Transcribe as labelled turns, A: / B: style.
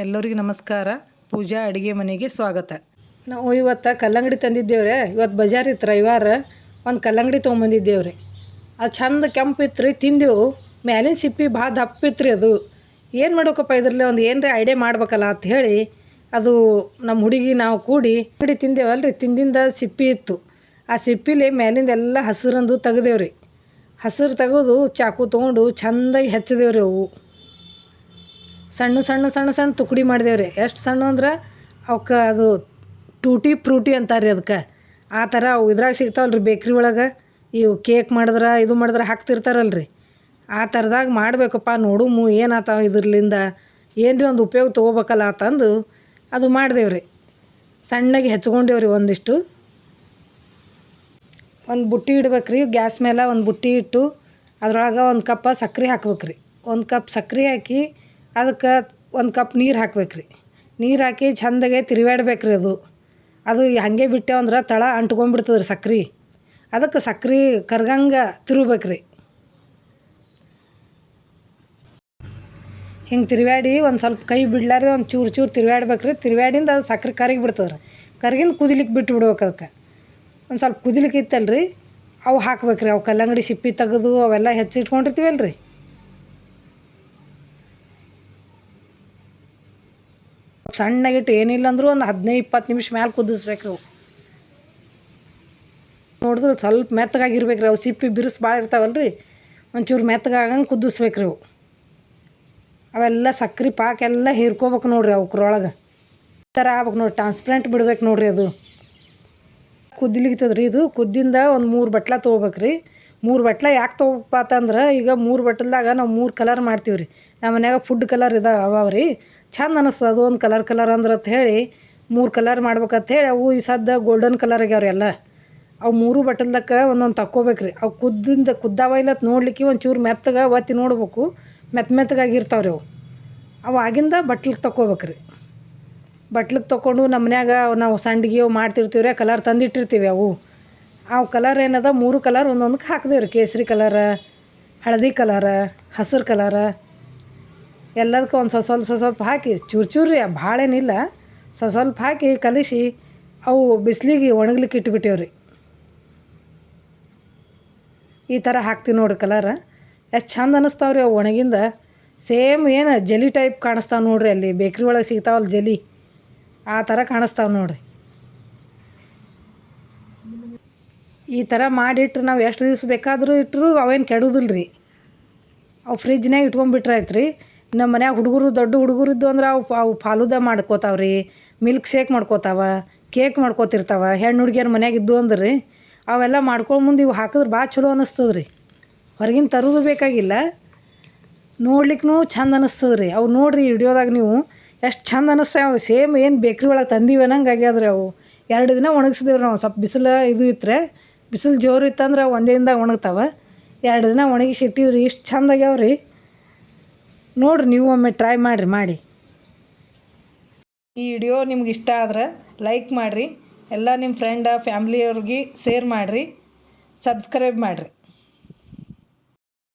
A: ಎಲ್ಲರಿಗೂ ನಮಸ್ಕಾರ. ಪೂಜಾ ಅಡುಗೆ ಮನೆಗೆ ಸ್ವಾಗತ. ನಾವು ಇವತ್ತು ಕಲ್ಲಂಗಡಿ ತಂದಿದ್ದೇವ್ರಿ. ಇವತ್ತು ಬಜಾರ್ ಇತ್ತು ರವಿವಾರ ಒಂದು ಕಲ್ಲಂಗಡಿ ತೊಗೊಂಬಂದಿದ್ದೇವ್ರಿ. ಅದು ಚಂದ ಕೆಂಪು ಇತ್ತು ರೀ ತಿಂದೆವು. ಮ್ಯಾಲಿನ ಸಿಪ್ಪಿ ಭಾಳ ದಪ್ಪ ಇತ್ತು ರೀ ಅದು. ಏನು ಮಾಡೋಕಪ್ಪ ಇದ್ರಲ್ಲಿ ಒಂದು ಏನರ ಐಡಿಯಾ ಮಾಡ್ಬೇಕಲ್ಲ ಅಂತ ಹೇಳಿ ಅದು ನಮ್ಮ ಹುಡುಗಿ ನಾವು ಕೂಡಿ ಅಂಗಡಿ ರೀ ತಿಂದಿಂದ ಸಿಪ್ಪಿ ಇತ್ತು. ಆ ಸಿಪ್ಪಿಲಿ ಮ್ಯಾಲಿಂದ ಎಲ್ಲ ಹಸಿರಂದು ತೆಗ್ದೇವ್ರಿ. ಹಸಿರು ತೆಗೆದು ಚಾಕು ತೊಗೊಂಡು ಚಂದಾಗಿ ಹೆಚ್ಚಿದೇವ್ರಿ ಅವು. ಸಣ್ಣ ಸಣ್ಣ ಸಣ್ಣ ಸಣ್ಣ ತುಕಡಿ ಮಾಡಿದೇವ್ರಿ. ಎಷ್ಟು ಸಣ್ಣ ಅಂದ್ರೆ ಅವಕ್ಕೆ ಅದು ಟೂಟಿ ಫ್ರೂಟಿ ಅಂತಾರೆ ರೀ ಅದಕ್ಕೆ ಆ ಥರ ಅವು ಇದ್ರಾಗ ಸಿಗ್ತಾವಲ್ಲ ರೀ ಬೇಕ್ರಿ ಒಳಗೆ. ಇವು ಕೇಕ್ ಮಾಡಿದ್ರೆ, ಇದು ಮಾಡಿದ್ರೆ ಹಾಕ್ತಿರ್ತಾರಲ್ಲ ರೀ ಆ ಥರದಾಗ ಮಾಡಬೇಕಪ್ಪ ನೋಡುಮು ಏನಾತಾವ ಏನು ರೀ ಒಂದು ಉಪಯೋಗ ತೊಗೋಬೇಕಲ್ಲ ಅಂತಂದು ಅದು ಮಾಡ್ದೇವ್ರಿ. ಸಣ್ಣಗೆ ಹೆಚ್ಕೊಂಡೇವ್ರಿ ಒಂದಿಷ್ಟು. ಒಂದು ಬುಟ್ಟಿ ಇಡ್ಬೇಕು ರೀ ಗ್ಯಾಸ್ ಮೇಲೆ ಒಂದು ಬುಟ್ಟಿ ಇಟ್ಟು ಅದ್ರೊಳಗೆ ಒಂದು ಕಪ್ಪ ಸಕ್ರೆ ಹಾಕ್ಬೇಕು ರೀ ಒಂದು ಕಪ್ ಸಕ್ರೆ ಹಾಕಿ ಅದಕ್ಕೆ ಒಂದು ಕಪ್ ನೀರು ಹಾಕ್ಬೇಕು ರೀ ನೀರು ಹಾಕಿ ಚಂದಗೆ ತಿರುವಾಡ್ಬೇಕು ರೀ ಅದು. ಅದು ಹಾಗೆ ಬಿಟ್ಟೆವು ಅಂದ್ರೆ ತಳ ಅಂಟ್ಕೊಂಡ್ಬಿಡ್ತದೆ ರೀ ಸಕ್ರೆ. ಅದಕ್ಕೆ ಸಕ್ರೆ ಕರ್ಗಂಗೆ ತಿರುಗ್ಬೇಕು ರೀ ಹಿಂಗೆ ತಿರುವಾಡಿ ಒಂದು ಸ್ವಲ್ಪ ಕೈ ಬಿಡ್ಲಾರ್ದೆ ಒಂದು ಚೂರು ಚೂರು ತಿರುವಾಡ್ಬೇಕು ರೀ ತಿರುವಾಡಿಂದ ಅದು ಸಕ್ರೆ ಕರಗಿ ಬಿಡ್ತದೆ ರೀ ಕರ್ಗಿಂದ ಕುದಿಲಿಕ್ಕೆ ಬಿಟ್ಟು ಬಿಡ್ಬೇಕು ಅದಕ್ಕೆ. ಒಂದು ಸ್ವಲ್ಪ ಕುದಿಲಿಕ್ಕೆ ಇತ್ತಲ್ರಿ, ಅವು ಹಾಕ್ಬೇಕು ರೀ ಅವು ಕಲ್ಲಂಗಡಿ ಸಿಪ್ಪಿ ತೆಗೆದು ಅವೆಲ್ಲ ಹೆಚ್ಚಿಟ್ಕೊಂಡಿರ್ತೀವಲ್ಲ ಸಣ್ಣಗಿಟ್ಟು ಏನಿಲ್ಲ ಅಂದರೂ ಒಂದು ಹದಿನೈದು, ಇಪ್ಪತ್ತು ನಿಮಿಷ ಮ್ಯಾಲೆ ಕುದಿಸ್ಬೇಕು ಅವು ನೋಡಿದ್ರೆ ಸ್ವಲ್ಪ ಮೆತ್ತಗಾಗಿರ್ಬೇಕು ರೀ, ಅವು ಸಿಪ್ಪಿ ಬಿರುಸು ಭಾಳ ಇರ್ತಾವಲ್ಲ ರೀ ಒಂಚೂರು ಮೆತ್ತಗಾಗಂಗೆ ಕುದಿಸ್ಬೇಕು ರೀ ಅವು. ಅವೆಲ್ಲ ಸಕ್ರೆ ಪಾಕ ಎಲ್ಲ ಹೀರ್ಕೋಬೇಕು ನೋಡ್ರಿ ಅವಕ್ರೊಳಗೆ. ಈ ಥರ ಆಗ್ಬೇಕು ನೋಡಿ ಟ್ರಾನ್ಸ್ಪ್ರೆಂಟ್ ಬಿಡ್ಬೇಕು ನೋಡ್ರಿ ಅದು. ಕುದಿಲಿಕ್ತದ ರೀ ಇದು, ಕುದ್ದಿಂದ ಒಂದು ಮೂರು ಬಟ್ಲ ತೊಗೋಬೇಕು ರೀ. ಮೂರು ಬಟ್ಲ ಯಾಕೆ ತೊಗೊಪ್ಪ ಅಂತಂದ್ರೆ ಈಗ ಮೂರು ಬಟ್ಲದಾಗ ನಾವು ಮೂರು ಕಲರ್ ಮಾಡ್ತೀವಿ ರೀ ನಮ್ಮ ಮನ್ಯಾಗ ಫುಡ್ ಕಲರ್ ಇದಾವ ಅವಾವ ರೀ ಚಂದ ಅನಿಸ್ತದೆ ಅದು ಒಂದು ಕಲರ್ ಕಲರ್ ಅಂದ್ರೆ ಅಂತ ಹೇಳಿ ಮೂರು ಕಲರ್ ಮಾಡ್ಬೇಕಂತ ಹೇಳಿ ಅವು ಈ ಸದ್ದ ಗೋಲ್ಡನ್ ಕಲರ್ ಆಗ್ಯಾವ ರೀ ಎಲ್ಲ. ಅವು ಮೂರು ಬಟ್ಟಲ್ದಕ್ಕ ಒಂದೊಂದು ತಕ್ಕೋಬೇಕು ರೀ ಅವು ಕುದ್ದಿಂದ ಕುದ್ದಾವ ಇಲ್ಲ ನೋಡ್ಲಿಕ್ಕೆ ಒಂಚೂರು ಮೆತ್ತಗೆ ಒತ್ತಿ ನೋಡ್ಬೇಕು. ಮೆತ್ತ ಮೆತ್ತಗಾಗಿರ್ತಾವೆ ರೀ ಅವು. ಅವು ಆಗಿಂದ ಬಟ್ಲಿಗೆ ತಕ್ಕೋಬೇಕು ರೀ ಬಟ್ಲಿಗೆ ತೊಗೊಂಡು ನಮ್ಮ ಮನ್ಯಾಗ ನಾವು ಸಂಡ್ಗೆ ಅವು ಮಾಡ್ತಿರ್ತೀವಿ ರೀ ಕಲರ್ ತಂದಿಟ್ಟಿರ್ತೀವಿ ಅವು. ಅವು ಕಲರ್ ಏನದ? ಮೂರು ಕಲರ್ ಒಂದೊಂದಕ್ಕೆ ಹಾಕ್ದೇವೆ ರೀ ಕೇಸರಿ ಕಲರ ಹಳದಿ ಕಲರ ಹಸಿರು ಕಲರ ಎಲ್ಲದಕ್ಕೂ ಒಂದು ಸ್ವಲ್ಪ ಸ್ವಲ್ಪ ಸ್ವಲ್ಪ ಸ್ವಲ್ಪ ಹಾಕಿ ಚೂರು ಚೂರು ರೀ ಭಾಳ ಏನಿಲ್ಲ ಸ್ವಲ್ಪ ಸ್ವಲ್ಪ ಹಾಕಿ ಕಲಿಸಿ ಅವು ಬಿಸ್ಲಿಗೆ ಒಣಗ್ಲಿಕ್ಕೆ ಇಟ್ಬಿಟ್ಟೇವ್ರಿ. ಈ ಥರ ಹಾಕ್ತೀವಿ ನೋಡಿರಿ ಕಲರ ಎಷ್ಟು ಚಂದ ಅನ್ನಿಸ್ತಾವೆ ರೀ ಅವು ಒಣಗಿಂದ. ಸೇಮ್ ಏನು ಜಲಿ ಟೈಪ್ ಕಾಣಿಸ್ತಾವೆ ನೋಡಿರಿ ಅಲ್ಲಿ. ಬೇಕ್ರಿ ಒಳಗೆ ಸಿಗ್ತಾವಲ್ಲ ಜಲಿ. ಆ ಥರ ಕಾಣಿಸ್ತಾವೆ ನೋಡಿರಿ. ಈ ಥರ ಮಾಡಿಟ್ರೆ ನಾವು ಎಷ್ಟು ದಿವ್ಸ ಬೇಕಾದರೂ ಇಟ್ಟರು ಅವೇನು ಕೆಡೋದಿಲ್ಲ ರೀ ಅವು ಫ್ರಿಜ್ನ್ಯಾಗ ಇಟ್ಕೊಂಬಿಟ್ರೆ ಆಯ್ತು ರೀ ನಮ್ಮ ಮನ್ಯಾಗ ಹುಡುಗರು ದೊಡ್ಡ ಹುಡುಗರು ಇದ್ದು ಅಂದ್ರೆ ಅವು ಅವು ಫಾಲುದ ಮಾಡ್ಕೋತಾವೆ ರೀ ಮಿಲ್ಕ್ ಶೇಕ್ ಮಾಡ್ಕೊತಾವೆ ಕೇಕ್ ಮಾಡ್ಕೊತಿರ್ತಾವೆ, ಹೆಣ್ಣು ಹುಡ್ಗಿಯರು ಮನ್ಯಾಗ ಇದ್ದು ಅಂದ್ರೆ. ರೀ ಅವೆಲ್ಲ ಮಾಡ್ಕೊಂಡು ಮುಂದೆ ಇವು ಹಾಕಿದ್ರೆ ಭಾಳ ಚಲೋ ಅನಿಸ್ತದೆ ರೀ ಹೊರಗಿನ ತರುವುದು ಬೇಕಾಗಿಲ್ಲ. ನೋಡ್ಲಿಕ್ಕೂ ಚಂದ ಅನಿಸ್ತದೆ ರೀ ಅವು ನೋಡಿರಿ ವಿಡಿಯೋದಾಗ ನೀವು ಎಷ್ಟು ಚಂದ ಅವು ಸೇಮ್ ಏನು ಬೇಕ್ರಿ ಒಳಗೆ ತಂದೀವಿ ಅನ್ನಂಗೆ ಆಗ್ಯಾದ ರೀ ಅವು. ಎರಡು ದಿನ ಒಣಗಿಸಿದೇವ್ರಿ ನಾವು, ಸ್ವಲ್ಪ ಬಿಸಿಲು ಇದು ಇತ್ತು ಬಿಸಿಲು ಜೋರು ಇತ್ತಂದ್ರೆ ಒಂದೇ ದಿನದಾಗ ಒಣಗ್ತಾವೆ. ಎರಡು ದಿನ ಒಣಗಿಸಿ ಇಟ್ಟೀವಿ ರೀ ಇಷ್ಟು ಚಂದ ಆಗ್ಯಾವ ರೀ ನೋಡಿರಿ ನೀವು ಒಮ್ಮೆ ಟ್ರೈ ಮಾಡಿರಿ, ಮಾಡಿ. ಈ ವಿಡಿಯೋ ನಿಮ್ಗೆ ಇಷ್ಟ ಆದ್ರೆ ಲೈಕ್ ಮಾಡಿರಿ. ಎಲ್ಲ ನಿಮ್ಮ ಫ್ರೆಂಡ ಫ್ಯಾಮ್ಲಿಯವ್ರಿಗೆ ಶೇರ್ ಮಾಡಿರಿ. ಸಬ್ಸ್ಕ್ರೈಬ್ ಮಾಡಿರಿ.